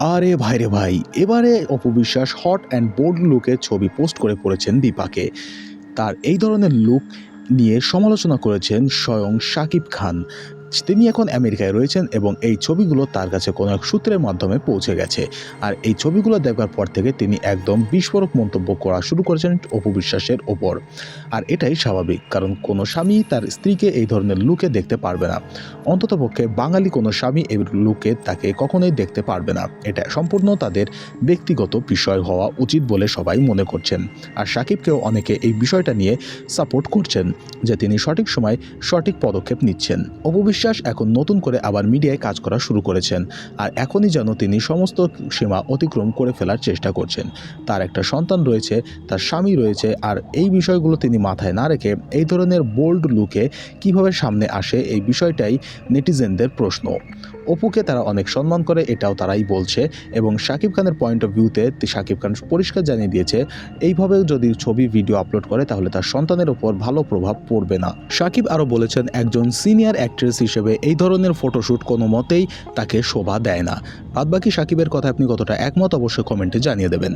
আরে ভাই রে ভাই, এবারে অপবিশ্বাস হট অ্যান্ড বোল্ড লুকের ছবি পোস্ট করে পড়েছেন দীপাকে। তার এই ধরনের লুক নিয়ে সমালোচনা করেছেন স্বয়ং শাকিব খান। তিনি এখন আমেরিকায় রয়েছেন এবং এই ছবিগুলো তার কাছে কোনো এক সূত্রের মাধ্যমে পৌঁছে গেছে। আর এই ছবিগুলো দেখবার পর থেকে তিনি একদম বিস্ফোরক মন্তব্য করা শুরু করেছেন অপবিশ্বাসের ওপর। আর এটাই স্বাভাবিক, কারণ কোনো স্বামী তার স্ত্রীকে এই ধরনের লুকে দেখতে পারবে না। অন্ততপক্ষে বাঙালি কোনো স্বামী এই লুকে তাকে কখনোই দেখতে পারবে না। এটা সম্পূর্ণ তাদের ব্যক্তিগত বিষয় হওয়া উচিত বলে সবাই মনে করছেন। আর সাকিবকেও অনেকে এই বিষয়টা নিয়ে সাপোর্ট করছেন যে তিনি সঠিক সময় সঠিক পদক্ষেপ নিচ্ছেন। অপবিশ্বাস এখন নতুন করে আবার মিডিয়ায় কাজ করা শুরু করেছেন। আর এখনই যেন তিনি সমস্ত সীমা অতিক্রম করে ফেলার চেষ্টা করছেন। তার একটা সন্তান রয়েছে, তার স্বামী রয়েছে, আর এই বিষয়গুলো তিনি মাথায় না রেখে এই ধরনের বোল্ড লুকে কীভাবে সামনে আসে এই বিষয়টাই নেটিজেনদের প্রশ্ন। অপুকে তারা অনেক সম্মান করে, এটাও তারাই বলছে। এবং শাকিব খানের পয়েন্ট অফ ভিউতে শাকিব খান পরিষ্কার জানিয়ে দিয়েছে এইভাবে যদি ছবি ভিডিও আপলোড করে, তাহলে তার সন্তানের ওপর ভালো প্রভাব পড়বে না। শাকিব আরও বলেছেন, একজন সিনিয়র অ্যাক্ট্রেস হিসেবে এই ধরনের ফটোশ্যুট কোনো মতেই তাকে শোভা দেয় না। বাদবাকি শাকিবের কথা আপনি কতটা একমত, অবশ্যই কমেন্টে জানিয়ে দেবেন।